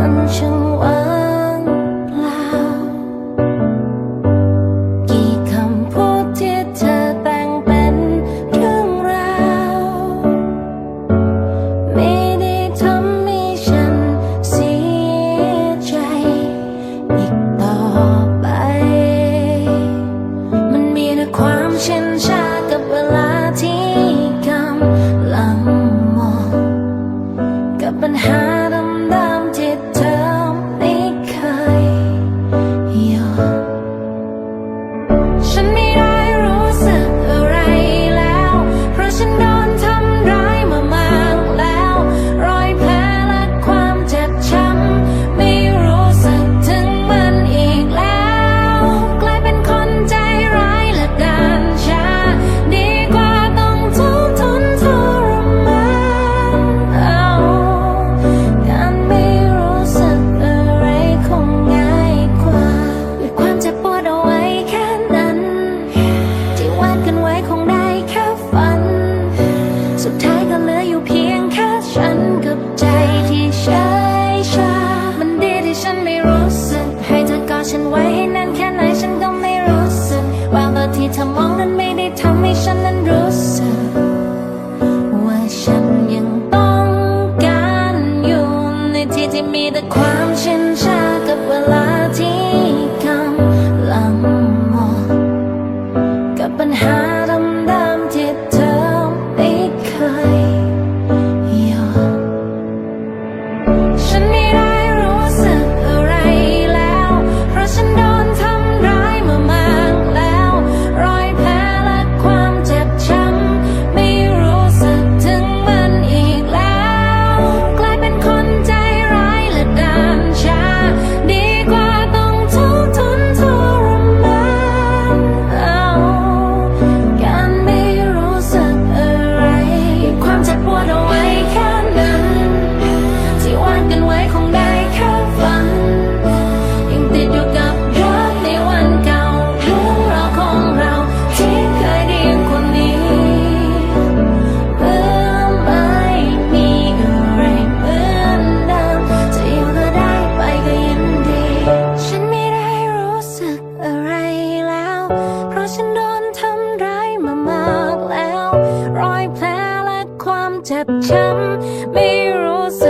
很久 ฉันไว้ให้นานแค่ไหนฉันก็ไม่รู้สึก ว่าตอนที่เธอมองนั้นไม่ได้ทำให้ฉันนั้นรู้สึก ว่าฉันยังต้องการอยู่ในที่ที่มีแต่ความชินชากับเวลาที่ เจ็บช้ำไม่รู้สึก